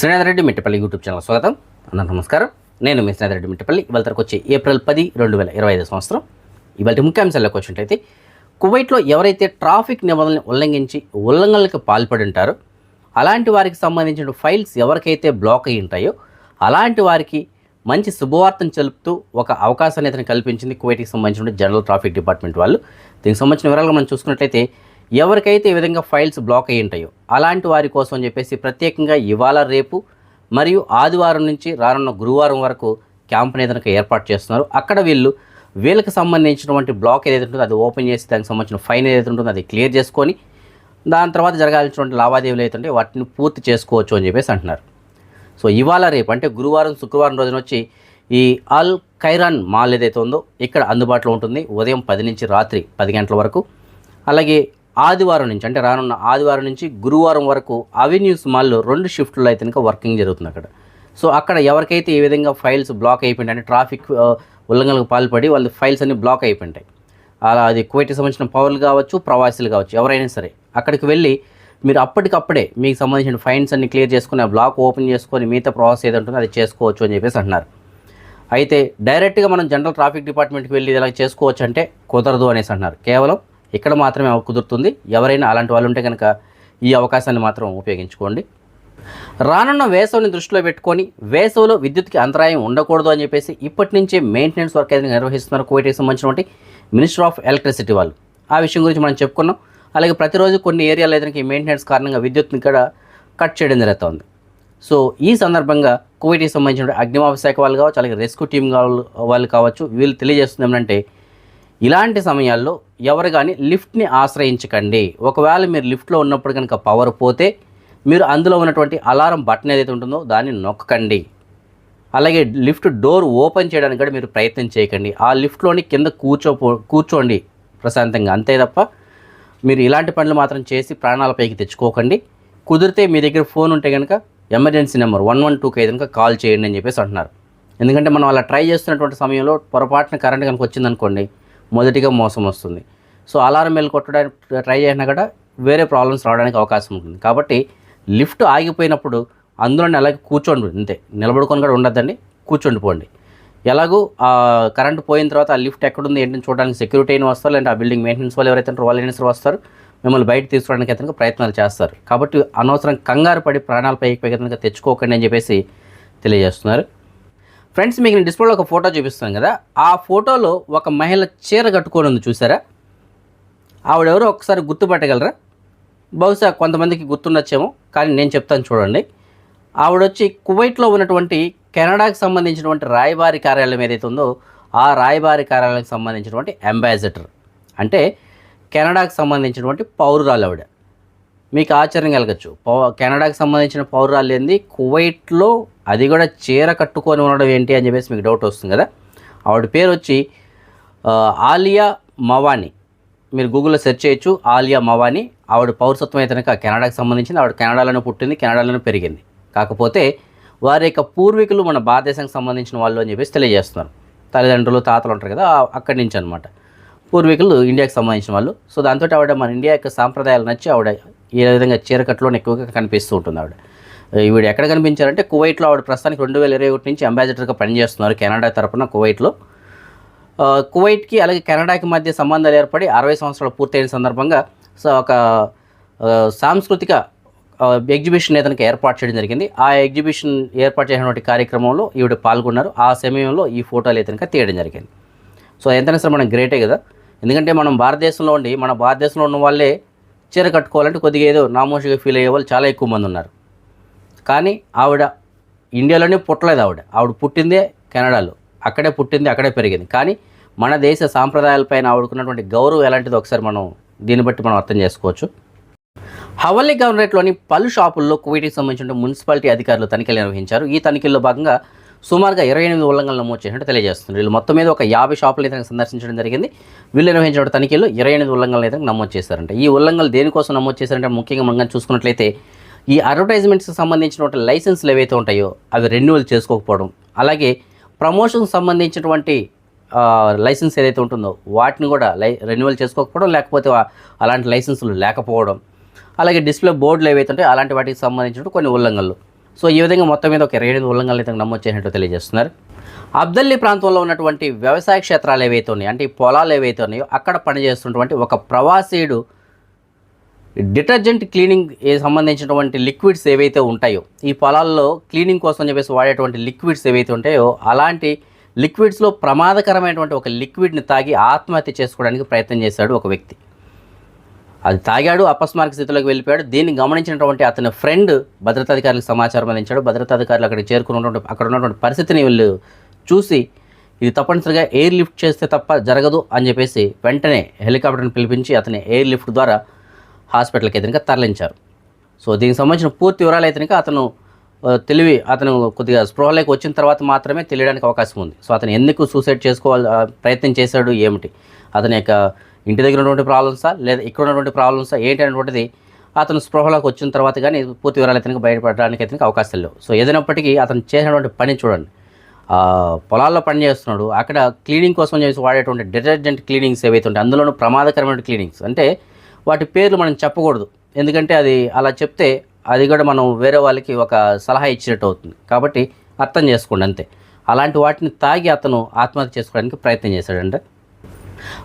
Srinath Reddy Mittapalli YouTube channel స్వాగతం. అందరూ నమస్కారం. నేను మీ శ్రీనాథ్ రెడ్డి మిట్టపల్లి. ఇవాళ తరకు వచ్చే ఏప్రిల్ పది రెండు వేల ఇరవై ఐదు సంవత్సరం. ఇవాళ ముఖ్యాంశాల్లోకి వచ్చినట్లయితే కువైట్లో ఎవరైతే ట్రాఫిక్ నిబంధనలు ఉల్లంఘించి ఉల్లంఘనలకు పాల్పడి ఉంటారో అలాంటి వారికి సంబంధించిన ఫైల్స్ ఎవరికైతే బ్లాక్ అయి ఉంటాయో అలాంటి వారికి మంచి శుభవార్తను చెలుపుతూ ఒక అవకాశాన్ని అతను కల్పించింది కువైట్కి సంబంధించిన జనరల్ ట్రాఫిక్ డిపార్ట్మెంట్ వాళ్ళు. దీనికి సంబంధించిన వివరాలు మనం చూసుకున్నట్లయితే ఎవరికైతే ఈ విధంగా ఫైల్స్ బ్లాక్ అయి ఉంటాయో అలాంటి వారి కోసం అని చెప్పేసి ప్రత్యేకంగా ఇవాళ రేపు మరియు ఆదివారం నుంచి రానున్న గురువారం వరకు క్యాంప్ని ఏదైనా ఏర్పాటు చేస్తున్నారు. అక్కడ వీళ్ళు వీళ్ళకి సంబంధించినటువంటి బ్లాక్ ఏదైతే ఉంటుందో అది ఓపెన్ చేసి దానికి సంబంధించిన ఫైన్ ఏదైతే ఉంటుందో అది క్లియర్ చేసుకొని దాని తర్వాత జరగాల్సినటువంటి లావాదేవీలు అయితే వాటిని పూర్తి చేసుకోవచ్చు అని చెప్పేసి అంటున్నారు. సో ఇవాళ రేపు అంటే గురువారం శుక్రవారం రోజున వచ్చి ఈ అల్ ఖైరాన్ మాల్ ఏదైతే ఉందో ఇక్కడ అందుబాటులో ఉంటుంది. ఉదయం పది నుంచి రాత్రి పది గంటల వరకు. అలాగే ఆదివారం నుంచి అంటే రానున్న ఆదివారం నుంచి గురువారం వరకు అవెన్యూస్ మాల్లో రెండు షిఫ్ట్లో అయితే కనుక వర్కింగ్ జరుగుతుంది అక్కడ. సో అక్కడ ఎవరికైతే ఈ విధంగా ఫైల్స్ బ్లాక్ అయిపోయింటాయి అంటే ట్రాఫిక్ ఉల్లంఘనలకు పాల్పడి వాళ్ళ ఫైల్స్ అన్ని బ్లాక్ అయిపోయింటాయి. అలా అది కువైట్కి సంబంధించిన పౌరులు కావచ్చు ప్రవాసీలు కావచ్చు ఎవరైనా సరే అక్కడికి వెళ్ళి మీరు అప్పటికప్పుడే మీకు సంబంధించిన ఫైన్స్ అన్ని క్లియర్ చేసుకుని ఆ బ్లాక్ ఓపెన్ చేసుకొని మిగతా ప్రాసెస్ ఏది ఉంటుందో అది చేసుకోవచ్చు అని చెప్పేసి అంటున్నారు. అయితే డైరెక్ట్గా మనం జనరల్ ట్రాఫిక్ డిపార్ట్మెంట్కి వెళ్ళి ఇలా చేసుకోవచ్చు అంటే కుదరదు అనేసి అంటున్నారు. కేవలం ఇక్కడ మాత్రమే కుదురుతుంది. ఎవరైనా అలాంటి వాళ్ళు ఉంటే కనుక ఈ అవకాశాన్ని మాత్రం ఉపయోగించుకోండి. రానున్న వేసవిని దృష్టిలో పెట్టుకొని వేసవిలో విద్యుత్కి అంతరాయం ఉండకూడదు అని చెప్పేసి ఇప్పటి నుంచే మెయింటెనెన్స్ వర్క్ అయితే నిర్వహిస్తున్నారు కువైట్కి సంబంధించినటువంటి మినిస్టర్ ఆఫ్ ఎలక్ట్రిసిటీ వాళ్ళు. ఆ విషయం గురించి మనం చెప్పుకున్నాం. అలాగే ప్రతిరోజు కొన్ని ఏరియాలో అయితే మెయింటెనెన్స్ కారణంగా విద్యుత్ని ఇక్కడ కట్ చేయడం జరుగుతుంది. సో ఈ సందర్భంగా కువైట్కి సంబంధించిన అగ్నిమాపక శాఖ వాళ్ళు కావచ్చు అలాగే రెస్క్యూ టీమ్ వాళ్ళు కావచ్చు వీళ్ళు తెలియజేస్తుంది ఏమంటే ఇలాంటి సమయాల్లో ఎవరు కానీ లిఫ్ట్ని ఆశ్రయించకండి. ఒకవేళ మీరు లిఫ్ట్లో ఉన్నప్పుడు కనుక పవర్ పోతే మీరు అందులో ఉన్నటువంటి అలారం బటన్ ఏదైతే ఉంటుందో దాన్ని నొక్కకండి. అలాగే లిఫ్ట్ డోర్ ఓపెన్ చేయడానికి కూడా మీరు ప్రయత్నం చేయకండి. ఆ లిఫ్ట్లోని కింద కూర్చోపో కూర్చోండి ప్రశాంతంగా. అంతే తప్ప మీరు ఇలాంటి పనులు మాత్రం చేసి ప్రాణాలపైకి తెచ్చుకోకండి. కుదిరితే మీ దగ్గర ఫోన్ ఉంటే కనుక ఎమర్జెన్సీ నెంబర్ వన్ వన్ టూకి అయితే కనుక కాల్ చేయండి అని చెప్పేసి అంటున్నారు. ఎందుకంటే మనం అలా ట్రై చేస్తున్నటువంటి సమయంలో పొరపాటున కరెంట్ కనుక వచ్చిందనుకోండి మొదటిగా మోసం వస్తుంది. సో అలారం వెళ్ళి కొట్టడానికి ట్రై చేసినా కూడా వేరే ప్రాబ్లమ్స్ రావడానికి అవకాశం ఉంటుంది. కాబట్టి లిఫ్ట్ ఆగిపోయినప్పుడు అందులోనే అలాగే కూర్చోండి. అంతే నిలబడుకొని కూడా ఉండద్దండి కూర్చోండిపోండి. ఎలాగూ ఎలాగో ఆ కరెంట్ పోయిన తర్వాత ఆ లిఫ్ట్ ఎక్కడుంది ఏంటని చూడడానికి సెక్యూరిటీ అయిన వస్తారు లేదంటే ఆ బిల్డింగ్ మెయింటెనెన్స్ వాళ్ళు ఎవరైతే ఉంటారో వాళ్ళు అయినా వస్తారు మిమ్మల్ని బయట తీసుకోవడానికి అయితే ప్రయత్నాలు చేస్తారు. కాబట్టి అనవసరం కంగారు పడి ప్రాణాలపై పైకి కనుక తెచ్చుకోకండి అని చెప్పేసి తెలియజేస్తున్నారు. ఫ్రెండ్స్ మీకు నేను డిస్ప్లేలో ఒక ఫోటో చూపిస్తాను కదా. ఆ ఫోటోలో ఒక మహిళ చీర కట్టుకొని ఉంది చూసారా? ఆవిడెవరో ఒకసారి గుర్తుపట్టగలరా? బహుశా కొంతమందికి గుర్తుండొచ్చేమో కానీ నేను చెప్తాను చూడండి. ఆవిడొచ్చి కువైట్లో ఉన్నటువంటి కెనడాకి సంబంధించినటువంటి రాయబారి కార్యాలయం ఏదైతే ఉందో ఆ రాయబారి కార్యాలయానికి సంబంధించినటువంటి అంబాసిడర్. అంటే కెనడాకి సంబంధించినటువంటి పౌరురాలు ఆవిడ. మీకు ఆశ్చర్యం కలగచ్చు. పౌ కెనడాకి సంబంధించిన పౌరురాలు ఏంది? కువైట్లో అది కూడా చీర కట్టుకొని ఉండడం ఏంటి అని చెప్పేసి మీకు డౌట్ వస్తుంది కదా? ఆవిడ పేరు వచ్చి ఆలియా మవాని. మీరు గూగుల్లో సెర్చ్ చేయొచ్చు ఆలియా మవాని. ఆవిడ పౌరసత్వం అయితే కనుక కెనడాకి సంబంధించింది. ఆవిడ కెనడాలోనే పుట్టింది కెనడాలోనే పెరిగింది. కాకపోతే వారి యొక్క పూర్వీకులు మన భారతదేశానికి సంబంధించిన వాళ్ళు అని చెప్పేసి తెలియజేస్తున్నారు. తల్లిదండ్రులు తాతలు ఉంటారు కదా అక్కడి నుంచి అనమాట పూర్వీకులు ఇండియాకి సంబంధించిన వాళ్ళు. సో దాంతో ఆవిడ మన ఇండియా యొక్క సాంప్రదాయాలు నచ్చి ఆవిడ ఈ విధంగా చీరకట్టులోనే ఎక్కువగా కనిపిస్తూ ఉంటుంది ఆవిడ. ఈవిడ ఎక్కడ కనిపించారంటే కువైట్లో ఆవిడ ప్రస్తుతానికి రెండు వేల ఇరవై ఒకటి నుంచి అంబాసిడర్గా పనిచేస్తున్నారు కెనడా తరపున కువైట్లో. కువైట్కి అలాగే కెనడాకి మధ్య సంబంధాలు ఏర్పడి అరవై సంవత్సరాలు పూర్తయిన సందర్భంగా సో ఒక సాంస్కృతిక ఎగ్జిబిషన్ ఏదైనా ఏర్పాటు చేయడం జరిగింది. ఆ ఎగ్జిబిషన్ ఏర్పాటు చేసినటువంటి కార్యక్రమంలో ఈవిడ పాల్గొన్నారు. ఆ సమయంలో ఈ ఫోటోలు అయితే తీయడం జరిగింది. సో ఎంతైనా సరే మనం గ్రేటే కదా. ఎందుకంటే మనం భారతదేశంలో ఉండి మన భారతదేశంలో ఉన్న వాళ్ళే చీర కట్టుకోవాలంటే కొద్దిగా ఏదో నామోషిగా ఫీల్ అయ్యే వాళ్ళు చాలా ఎక్కువ మంది ఉన్నారు. కానీ ఆవిడ ఇండియాలోనే పుట్టలేదు ఆవిడ. ఆవిడ పుట్టిందే కెనడాలో. అక్కడే పుట్టింది అక్కడే పెరిగింది. కానీ మన దేశ సాంప్రదాయాలపైన ఆవిడకున్నటువంటి గౌరవం ఎలాంటిదో ఒకసారి మనం దీన్ని బట్టి మనం అర్థం చేసుకోవచ్చు. హవల్లీ గవర్నరేట్లోని పలు షాపుల్లో కువైట్కి సంబంధించిన మున్సిపాలిటీ అధికారులు తనిఖీలు నిర్వహించారు. ఈ తనిఖీల్లో భాగంగా సుమారుగా ఇరవై ఎనిమిది ఉల్లంఘనలు నమోదు చేసినట్టు తెలియజేస్తున్నారు. వీళ్ళు మొత్తం మీద ఒక యాభై షాపులు అయితే సందర్శించడం జరిగింది. వీళ్ళు నిర్వహించిన తనిఖీలు ఇరవై ఎనిమిది ఉల్లంఘనలు అయితే నమోదు చేశారంట. ఈ ఉల్లంఘనలు దేనికోసం నమోదు చేశారంటే ముఖ్యంగా మనం చూసుకున్నట్లయితే ఈ అడ్వర్టైజ్మెంట్స్కి సంబంధించినటువంటి లైసెన్స్లు ఏవైతే ఉంటాయో అవి రెన్యువల్ చేసుకోకపోవడం అలాగే ప్రమోషన్కి సంబంధించినటువంటి లైసెన్స్ ఏదైతే ఉంటుందో వాటిని కూడా లై రెన్యువల్ చేసుకోకపోవడం లేకపోతే అలాంటి లైసెన్సులు లేకపోవడం అలాగే డిస్ప్లే బోర్డులు ఏవైతే ఉంటాయో అలాంటి వాటికి సంబంధించిన కొన్ని ఉల్లంఘనలు. సో ఈ విధంగా మొత్తం మీద ఒక ఇరవై ఎనిమిది ఉల్లంఘనలు అయితే నమోదు చేసినట్టు తెలియజేస్తున్నారు. అబ్దల్లి ప్రాంతంలో ఉన్నటువంటి వ్యవసాయ క్షేత్రాలు ఏవైతే ఉన్నాయో అంటే ఈ పొలాలు ఏవైతే ఉన్నాయో అక్కడ పనిచేస్తున్నటువంటి ఒక ప్రవాసీయుడు డిటర్జెంట్ క్లీనింగ్ ఏ సంబంధించినటువంటి లిక్విడ్స్ ఏవైతే ఉంటాయో ఈ పొలాల్లో క్లీనింగ్ కోసం చెప్పేసి వాడేటువంటి లిక్విడ్స్ ఏవైతే ఉంటాయో అలాంటి లిక్విడ్స్లో ప్రమాదకరమైనటువంటి ఒక లిక్విడ్ని తాగి ఆత్మహత్య చేసుకోవడానికి ప్రయత్నం చేశాడు ఒక వ్యక్తి. అది తాగాడు అపస్మారక స్థితిలోకి వెళ్ళిపోయాడు. దీన్ని గమనించినటువంటి అతని ఫ్రెండ్ భద్రతాధికారులకు సమాచారం అందించాడు. భద్రతాధికారులు అక్కడికి చేరుకున్నటువంటి అక్కడ ఉన్నటువంటి పరిస్థితిని వీళ్ళు చూసి ఇది తప్పనిసరిగా ఎయిర్ లిఫ్ట్ చేస్తే తప్ప జరగదు అని చెప్పేసి వెంటనే హెలికాప్టర్ని పిలిపించి అతని ఎయిర్ లిఫ్ట్ ద్వారా హాస్పిటల్కి అయితే తరలించారు. సో దీనికి సంబంధించిన పూర్తి వివరాలు అయితే అతను తెలివి అతను కొద్దిగా స్పృహలోకి వచ్చిన తర్వాత మాత్రమే తెలియడానికి అవకాశం ఉంది. సో అతను ఎందుకు సూసైడ్ చేసుకోవాలి ప్రయత్నం చేశాడు ఏమిటి? అతని యొక్క ఇంటి దగ్గర ఉన్నటువంటి ప్రాబ్లమ్సా? లేదా ఇక్కడ ఉన్నటువంటి ప్రాబ్లమ్సా? ఏంటి అనేటువంటిది అతను స్పృహలోకి వచ్చిన తర్వాత కానీ పూర్తి వివరాలు అయితే బయటపడడానికి అయితే అవకాశం లేవు సో ఏదైనప్పటికీ అతను చేసినటువంటి పని చూడండి. పొలాల్లో పని చేస్తున్నాడు. అక్కడ క్లీనింగ్ కోసం చేసి వాడేటువంటి డిటర్జెంట్ క్లీనింగ్స్ ఏవైతే ఉంటాయి అందులోనూ ప్రమాదకరమైన క్లీనింగ్స్. అంటే వాటి పేర్లు మనం చెప్పకూడదు. ఎందుకంటే అది అలా చెప్తే అది కూడా మనం వేరే వాళ్ళకి ఒక సలహా ఇచ్చినట్టు అవుతుంది. కాబట్టి అర్థం చేసుకోండి అంతే. అలాంటి వాటిని తాగి అతను ఆత్మహత్య చేసుకోవడానికి ప్రయత్నం చేశాడంటే.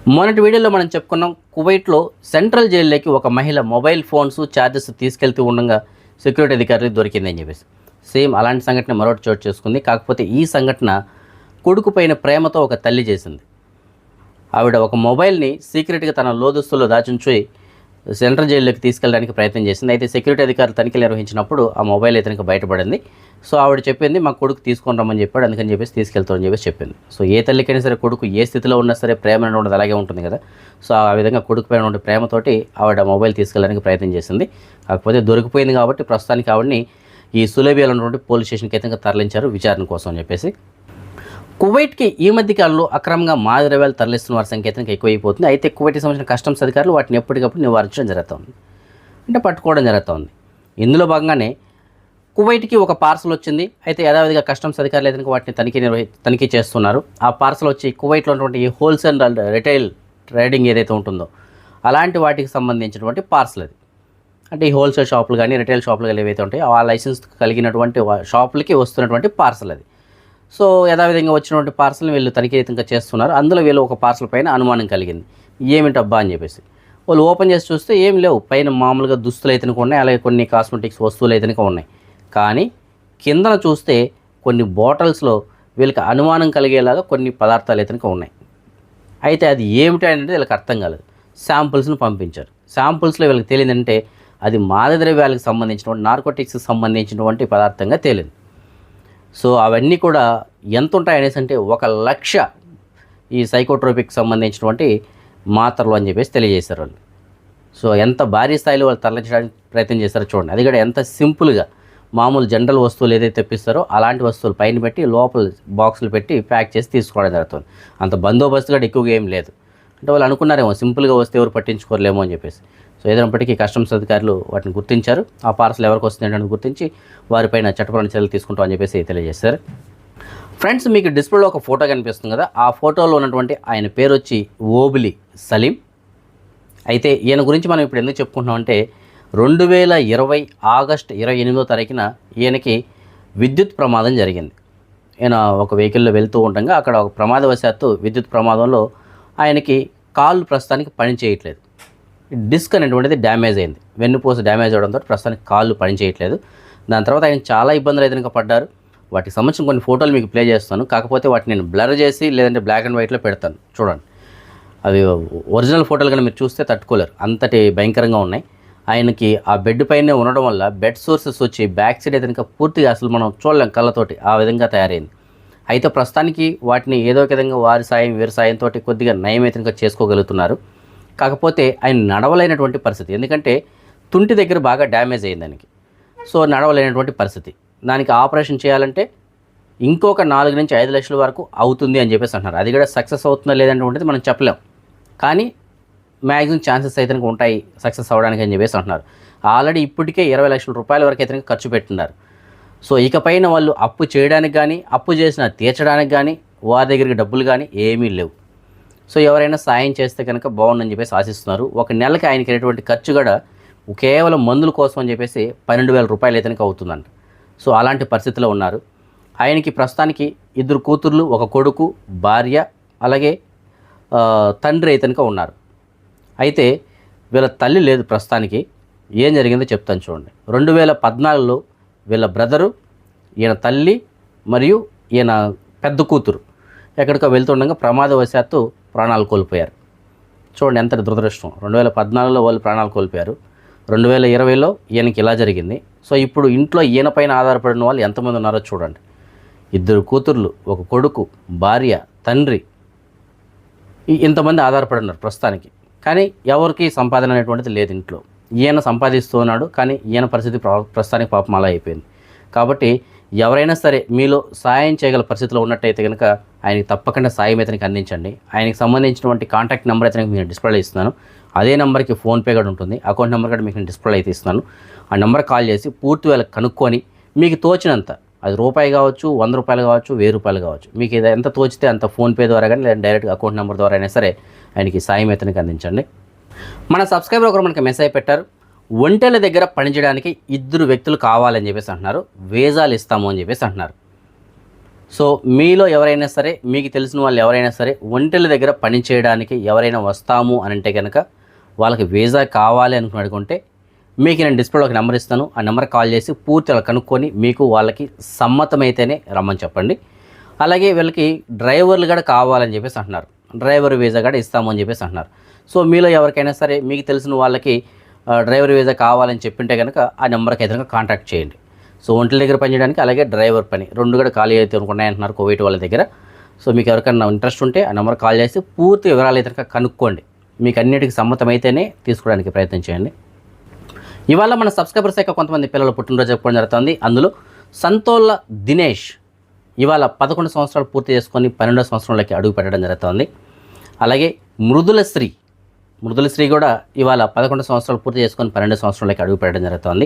మొన్నటి వీడియోలో మనం చెప్పుకున్నాం కువైట్లో సెంట్రల్ జైల్లోకి ఒక మహిళ మొబైల్ ఫోన్స్ ఛార్జెస్ తీసుకెళ్తూ ఉండగా సెక్యూరిటీ అధికారి దొరికిందని చెప్పేసి. సేమ్ అలాంటి సంఘటన మరొకటి చోటు చేసుకుంది. కాకపోతే ఈ సంఘటన కొడుకు పైన ప్రేమతో ఒక తల్లి చేసింది. ఆవిడ ఒక మొబైల్ని సీక్రెట్గా తన లోదుస్తుల్లో దాచుంచి సెంట్రల్ జైల్లోకి తీసుకెళ్ళడానికి ప్రయత్నం చేసింది. అయితే సెక్యూరిటీ అధికారులు తనిఖీలు నిర్వహించినప్పుడు ఆ మొబైల్ ఇతనికి బయటపడింది. సో ఆవిడ చెప్పింది మా కొడుకు తీసుకొని రమ్మని చెప్పాడు. అందుకని చెప్పేసి తీసుకెళ్తామని చెప్పేసి చెప్పింది. సో ఏ తల్లికైనా సరే కొడుకు ఏ స్థితిలో ఉన్నా సరే ప్రేమ ఉండదు అలాగే ఉంటుంది కదా. సో ఆ విధంగా కొడుకు పైన ఉండే ప్రేమతోటి ఆవిడ మొబైల్ తీసుకెళ్ళడానికి ప్రయత్నం చేసింది. కాకపోతే దొరికిపోయింది కాబట్టి ప్రస్తుతానికి ఆవిడని ఈ సులేబియాలో ఉన్నటువంటి పోలీస్ స్టేషన్కి అయితే తరలించారు విచారణ కోసం అని చెప్పేసి. కువైట్కి ఈ మధ్య కాలంలో అక్రమంగా మాదక తరలిస్తున్న వారి సంఖ్య ఎక్కువైపోతుంది. అయితే కువైట్కి సంబంధించిన కస్టమ్స్ అధికారులు వాటిని ఎప్పటికప్పుడు నివారించడం జరుగుతుంది. అంటే పట్టుకోవడం జరుగుతుంది. ఇందులో భాగంగానే కువైట్కి ఒక పార్సల్ వచ్చింది. అయితే యథావిధిగా కస్టమ్స్ అధికారులు అయితే వాటిని తనిఖీ నిర్వహి తనిఖీ చేస్తున్నారు. ఆ పార్సల్ వచ్చి కువైట్లో ఉన్నటువంటి ఈ హోల్సేల్ రిటైల్ ట్రేడింగ్ ఏదైతే ఉంటుందో అలాంటి వాటికి సంబంధించినటువంటి పార్సల్ అది. అంటే ఈ హోల్సేల్ షాపులు కానీ రిటైల్ షాపులు కానీ ఏవైతే ఉంటాయో ఆ లైసెన్స్ కలిగినటువంటి షాపులకి వస్తున్నటువంటి పార్సల్ అది. సో యథావిధంగా వచ్చినటువంటి పార్సల్ని వీళ్ళు తనిఖీ అయితే ఇంకా చేస్తున్నారు. అందులో వీళ్ళు ఒక పార్సల్ పైన అనుమానం కలిగింది. ఏమిటబ్బా అని చెప్పేసి. వాళ్ళు ఓపెన్ చేసి చూస్తే ఏం లేవు. పైన మామూలుగా దుస్తులు అయితే ఉన్నాయి. అలాగే కొన్ని కాస్మెటిక్స్ వస్తువులు అయితే ఉన్నాయి. కానీ కిందన చూస్తే కొన్ని బాటిల్స్లో వీళ్ళకి అనుమానం కలిగేలాగా కొన్ని పదార్థాలు అయితే ఉన్నాయి. అయితే అది ఏమిటి అనేది వీళ్ళకి అర్థం కాలేదు. శాంపుల్స్ను పంపించారు. శాంపుల్స్లో వీళ్ళకి తెలియదంటే అది మాదద్రవ్యాలకు సంబంధించినటువంటి నార్కోటిక్స్కి సంబంధించినటువంటి పదార్థంగా తేలింది. సో అవన్నీ కూడా ఎంత ఉంటాయి అనేసి అంటే ఒక లక్ష ఈ సైకోట్రోపిక్ సంబంధించినటువంటి మాత్రలు అని చెప్పేసి తెలియజేశారు వాళ్ళు. సో ఎంత భారీ స్థాయిలో వాళ్ళు తరలించడానికి ప్రయత్నం చేస్తారో చూడండి. అది కూడా ఎంత సింపుల్గా మామూలు జనరల్ వస్తువులు ఏదైతే తెప్పిస్తారో అలాంటి వస్తువులు పైన పెట్టి లోపల బాక్సులు పెట్టి ప్యాక్ చేసి తీసుకోవడం జరుగుతుంది. అంత బందోబస్తు కూడా ఎక్కువగా ఏం లేదు. అంటే వాళ్ళు అనుకున్నారేమో సింపుల్గా వస్తే ఎవరు పట్టించుకోరలేమో అని చెప్పేసి. సో ఏదైనప్పటికీ కస్టమ్స్ అధికారులు వాటిని గుర్తించారు. ఆ పార్సల్ ఎవరికి వస్తుంది ఏంటని గుర్తించి వారిపైన చట్టపరమైన చర్యలు తీసుకుంటాం అని చెప్పేసి తెలియజేశారు. ఫ్రెండ్స్ మీకు డిస్ప్లేలో ఒక ఫోటో కనిపిస్తుంది కదా ఆ ఫోటోలో ఉన్నటువంటి ఆయన పేరు వచ్చి ఓబిలి సలీం. అయితే ఈయన గురించి మనం ఇప్పుడు ఎందుకు చెప్పుకుంటున్నాం అంటే రెండు వేల ఇరవై ఆగస్ట్ ఇరవై ఎనిమిదో తారీఖున ఈయనకి విద్యుత్ ప్రమాదం జరిగింది. ఈయన ఒక వెహికల్లో వెళ్తూ ఉండగా అక్కడ ఒక ప్రమాదవశాత్తు విద్యుత్ ప్రమాదంలో ఆయనకి కాళ్ళు ప్రస్తుతానికి పని చేయట్లేదు. డిస్క్ అనేటువంటిది డ్యామేజ్ అయింది. వెన్నుపూస డ్యామేజ్ అవడంతో ప్రస్తుతానికి కాళ్ళు పని చేయట్లేదు. దాని తర్వాత ఆయన చాలా ఇబ్బందులు అయితే పడ్డారు. వాటికి సంబంధించిన కొన్ని ఫోటోలు మీకు ప్లే చేస్తాను. కాకపోతే వాటిని నేను బ్లర్ చేసి లేదంటే బ్లాక్ అండ్ వైట్లో పెడతాను. చూడండి. అవి ఒరిజినల్ ఫోటోలు కానీ మీరు చూస్తే తట్టుకోలేరు. అంతటి భయంకరంగా ఉన్నాయి. ఆయనకి ఆ బెడ్ పైనే ఉండడం వల్ల బెడ్ సోర్సెస్ వచ్చి బ్యాక్ సైడ్ అయితే పూర్తిగా అసలు మనం చూడలేం కళ్ళతోటి. ఆ విధంగా తయారైంది. అయితే ప్రస్తుతానికి వాటిని ఏదో ఒక విధంగా వారి సాయం వీరి సాయంతో కొద్దిగా నయం అయితే చేసుకోగలుగుతున్నారు. కాకపోతే ఆయన నడవలేనటువంటి పరిస్థితి. ఎందుకంటే తుంటి దగ్గర బాగా డ్యామేజ్ అయింది దానికి సో నడవలేనటువంటి పరిస్థితి. దానికి ఆపరేషన్ చేయాలంటే ఇంకొక నాలుగు నుంచి ఐదు లక్షల వరకు అవుతుంది అని చెప్పేసి అంటున్నారు. అది కూడా సక్సెస్ అవుతుందా లేదంటే మనం చెప్పలేం. కానీ మ్యాక్సిమం ఛాన్సెస్ అయితే ఉంటాయి సక్సెస్ అవ్వడానికి అని చెప్పేసి అంటున్నారు. ఆల్రెడీ ఇప్పటికే ఇరవై లక్షల రూపాయల వరకు అయితే ఖర్చు పెట్టున్నారు సో ఇకపైన వాళ్ళు అప్పు చేయడానికి కానీ అప్పు చేసిన తీర్చడానికి కానీ వారి దగ్గరికి డబ్బులు కానీ ఏమీ లేవు. సో ఎవరైనా సాయం చేస్తే కనుక బాగుందని చెప్పేసి ఆశిస్తున్నారు. ఒక నెలకి ఆయనకి అయినటువంటి ఖర్చు కూడా కేవలం మందుల కోసం అని చెప్పేసి పన్నెండు వేల రూపాయలు అయితే అవుతుందంట. సో అలాంటి పరిస్థితిలో ఉన్నారు. ఆయనకి ప్రస్తుతానికి ఇద్దరు కూతుర్లు ఒక కొడుకు భార్య అలాగే తండ్రి అయితే ఉన్నారు. అయితే వీళ్ళ తల్లి లేదు ప్రస్తుతానికి. ఏం జరిగిందో చెప్తాను చూడండి. రెండు వేల పద్నాలుగులో వీళ్ళ బ్రదరు ఈయన తల్లి మరియు ఈయన పెద్ద కూతురు. ఎక్కడికో వెళ్తుండగా ప్రమాదవశాత్తు ప్రాణాలు కోల్పోయారు. చూడండి ఎంత దురదృష్టం. రెండు వేల పద్నాలుగులో వాళ్ళు ప్రాణాలు కోల్పోయారు. రెండు వేల ఇరవైలో ఈయనకి ఇలా జరిగింది. సో ఇప్పుడు ఇంట్లో ఈయన పైన ఆధారపడిన వాళ్ళు ఎంతమంది ఉన్నారో చూడండి. ఇద్దరు కూతుర్లు ఒక కొడుకు భార్య తండ్రి ఇంతమంది ఆధారపడి ఉన్నారు ప్రస్తుతానికి. కానీ ఎవరికి సంపాదన అనేటువంటిది లేదు ఇంట్లో. ఈయన సంపాదిస్తూ ఉన్నాడు కానీ ఈయన పరిస్థితి ప్రస్తుతానికి పాపం అలా అయిపోయింది. కాబట్టి ఎవరైనా సరే మీలో సాయం చేయగల పరిస్థితిలో ఉన్నట్టయితే కనుక ఆయనకి తప్పకుండా సాయం ఇతనికి అందించండి. ఆయనకి సంబంధించినటువంటి కాంటాక్ట్ నెంబర్ అయితే మీకు డిస్ప్లే ఇస్తున్నాను. అదే నెంబర్కి ఫోన్పే కూడా ఉంటుంది. అకౌంట్ నెంబర్ కూడా మీకు డిస్ప్లే అయితే ఇస్తున్నాను. ఆ నెంబర్ కాల్ చేసి పూర్తి వేళ కనుక్కొని మీకు తోచినంత అది రూపాయి కావచ్చు వంద రూపాయలు కావచ్చు వెయ్యి రూపాయలు కావచ్చు మీకు ఇది ఎంత తోచితే అంత ఫోన్పే ద్వారా కానీ లేదా డైరెక్ట్ అకౌంట్ నెంబర్ ద్వారా అయినా సరే ఆయనకి సాయం ఇతనికి అందించండి. మన సబ్స్క్రైబర్ ఒకరు మనకి మెసేజ్ పెట్టారు. ఒంటెల దగ్గర పనిచేయడానికి ఇద్దరు వ్యక్తులు కావాలని చెప్పేసి అంటున్నారు. వీజాలు ఇస్తాము అని చెప్పేసి అంటున్నారు. సో మీలో ఎవరైనా సరే మీకు తెలిసిన వాళ్ళు ఎవరైనా సరే ఒంటెల దగ్గర పని చేయడానికి ఎవరైనా వస్తాము అని అంటే కనుక వాళ్ళకి వీజా కావాలి అనుకుని మీకు నేను డిస్ప్లేలో ఒక నెంబర్ ఇస్తాను. ఆ నెంబర్ కాల్ చేసి పూర్తిగా కనుక్కొని మీకు వాళ్ళకి సమ్మతమైతేనే రమ్మని చెప్పండి. అలాగే వీళ్ళకి డ్రైవర్లు కూడా కావాలని చెప్పేసి అంటున్నారు. డ్రైవర్ వీజా కూడా ఇస్తాము అని చెప్పేసి అంటున్నారు. సో మీలో ఎవరికైనా సరే మీకు తెలిసిన వాళ్ళకి డ్రైవర్ వీసా కావాలని చెప్పింటే కనుక ఆ నెంబర్కి అయితే కాంటాక్ట్ చేయండి. సో ఒంటి దగ్గర పనిచేయడానికి అలాగే డ్రైవర్ పని. రెండు కూడా ఖాళీ అయితే ఉన్నాయంటున్నారు కోవిడ్ వాళ్ళ దగ్గర. సో మీకు ఎవరికైనా ఇంట్రెస్ట్ ఉంటే ఆ నెంబర్ కాల్ చేసి పూర్తి వివరాలు అయితే కనుక్కోండి. మీకు అన్నిటికీ సమ్మతమైతేనే తీసుకోవడానికి ప్రయత్నం చేయండి. ఇవాళ మన సబ్స్క్రైబర్స్ యొక్క కొంతమంది పిల్లలు పుట్టినరోజు చెప్పుకోవడం జరుగుతుంది. అందులో సంతోళ్ళ దినేష్ ఇవాళ పదకొండు సంవత్సరాలు పూర్తి చేసుకొని పన్నెండో సంవత్సరంలోకి అడుగు పెట్టడం జరుగుతుంది. అలాగే మృదుల శ్రీ మృదుల శ్రీ కూడా ఇవాళ పదకొండు సంవత్సరాలు పూర్తి చేసుకొని పన్నెండు సంవత్సరాలకి అడుగు పెట్టడం జరుగుతుంది.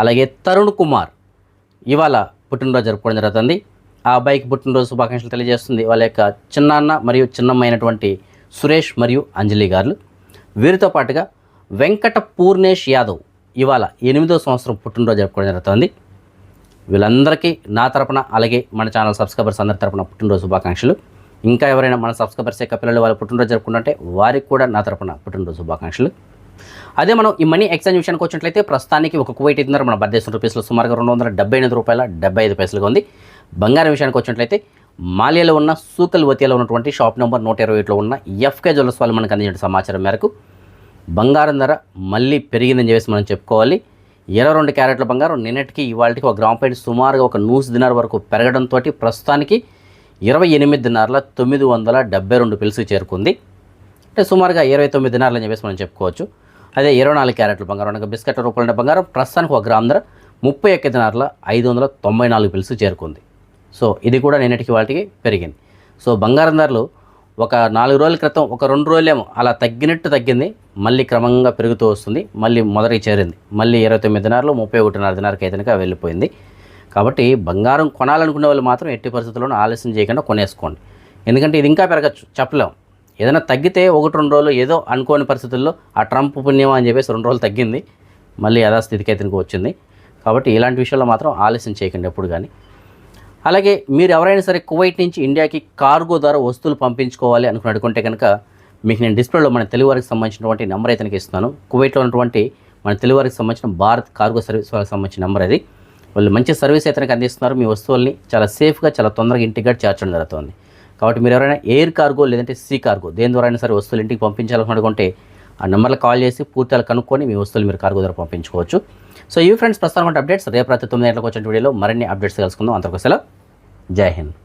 అలాగే తరుణ్ కుమార్ ఇవాళ పుట్టినరోజు జరుపుకోవడం జరుగుతుంది. ఆ అబ్బాయికి పుట్టినరోజు శుభాకాంక్షలు తెలియజేస్తుంది. వాళ్ళ యొక్క చిన్నాన్న మరియు చిన్నమ్మైనటువంటి సురేష్ మరియు అంజలి గారు. వీరితో పాటుగా వెంకట పూర్ణేష్ యాదవ్ ఇవాళ ఎనిమిదో సంవత్సరం పుట్టినరోజు జరుపుకోవడం జరుగుతుంది. వీళ్ళందరికీ నా తరపున అలాగే మన ఛానల్ సబ్స్క్రైబర్స్ అందరి తరపున పుట్టినరోజు శుభాకాంక్షలు. ఇంకా ఎవరైనా మన సబ్స్క్రైబర్స్ యొక్క పిల్లలు వాళ్ళ పుట్టినరోజు జరుపుకుంటుంటే వారికి కూడా నా తరపున పుట్టినరోజు శుభాకాంక్షలు. అదే మనం ఈ మనీ ఎక్స్చేంజ్ విషయానికి వచ్చినట్లయితే ప్రస్తుతానికి ఒక కువైట్ ఇద్దరు మన భారతదేశం రూపీస్లో సుమారుగా రెండు వందల డెబ్బై ఎనిమిది రూపాయల డెబ్బై ఐదు పైసలుగా ఉంది. బంగారం విషయానికి వచ్చినట్లయితే మాలియాలో ఉన్న సూకల్ వతియాలో ఉన్నటువంటి షాప్ నెంబర్ నూట ఇరవై ఒకటిలో ఉన్న ఎఫ్కే జ్యువెల్స్ వాళ్ళు మనకు అందించిన సమాచారం మేరకు బంగారం ధర మళ్ళీ పెరిగిందని చెప్పేసి మనం చెప్పుకోవాలి. ఇరవై రెండు క్యారెట్ల బంగారం నిన్నటికి ఇవాళకి ఒక గ్రామ్ పైన సుమారుగా ఒక నూసు దినార్ వరకు పెరగడంతో ప్రస్తుతానికి ఇరవై ఎనిమిదిన్నరల తొమ్మిది వందల డెబ్బై రెండు పిలుసు చేరుకుంది. అంటే సుమారుగా ఇరవై తొమ్మిది దినార్లు అని చెప్పేసి మనం చెప్పుకోవచ్చు. అదే ఇరవై నాలుగు క్యారెట్ల బంగారం అనగా బిస్కెట్ రూపంలో బంగారం ప్రస్తుతానికి ఒక గ్రామ్ ధర ముప్పై ఒక్క దినార్ల ఐదు వందల తొంభై నాలుగు పిలుసు చేరుకుంది. సో ఇది కూడా నిన్నటికి వాటికి పెరిగింది. సో బంగారం ధరలు ఒక నాలుగు రోజుల క్రితం ఒక రెండు రోజులేమో అలా తగ్గినట్టు తగ్గింది. మళ్ళీ క్రమంగా పెరుగుతూ వస్తుంది. మళ్ళీ మొదటికి చేరింది. మళ్ళీ ఇరవై తొమ్మిది ముప్పై ఒకటిన్నర దినారకి అయితే వెళ్ళిపోయింది. కాబట్టి బంగారం కొనాలనుకునే వాళ్ళు మాత్రం ఎట్టి పరిస్థితుల్లోనూ ఆలస్యం చేయకుండా కొనేసుకోండి. ఎందుకంటే ఇది ఇంకా పెరగచ్చు చెప్పలేం. ఏదైనా తగ్గితే ఒకటి రెండు రోజులు ఏదో అనుకోని పరిస్థితుల్లో ఆ ట్రంప్ పుణ్యం అని చెప్పేసి రెండు రోజులు తగ్గింది. మళ్ళీ యథాస్థితికి అయితే వచ్చింది. కాబట్టి ఇలాంటి విషయాల్లో మాత్రం ఆలస్యం చేయకండి ఎప్పుడు కానీ. అలాగే మీరు ఎవరైనా సరే కువైట్ నుంచి ఇండియాకి కార్గో ద్వారా వస్తువులు పంపించుకోవాలి అనుకుని అనుకుంటే కనుక మీకు నేను డిస్ప్లేలో మన తెలుగువారికి సంబంధించినటువంటి నెంబర్ అయితే ఇస్తున్నాను. కువైట్లో ఉన్నటువంటి మన తెలుగువారికి సంబంధించిన భారత్ కార్గో సర్వీస్ వాళ్ళకి సంబంధించిన నెంబర్ అది. వాళ్ళు మంచి సర్వీస్ అయితే అందిస్తున్నారు. మీ వస్తువుల్ని చాలా సేఫ్గా చాలా తొందరగా ఇంటికి చేర్చడం జరుగుతుంది. కాబట్టి మీరు ఎవరైనా ఎయిర్ కార్గో లేదంటే సీ కార్గో దేని ద్వారా అయినా సరే వస్తువులు ఇంటికి పంపించాలనుకుంటే ఆ నెంబర్లో కాల్ చేసి పూర్తిగా కనుక్కొని మీ వస్తువులు మీరు కార్గో ద్వారా పంపించుకోవచ్చు. సో ఈ ఫ్రెండ్స్ ప్రస్తుతం అప్డేట్స్ రేపు రాత్రి తొమ్మిది గంటలకు వచ్చిన వీడియోలో మరిన్ని అప్డేట్స్ కలుసుకుందాం అంతకు సెలవు. జై హింద్.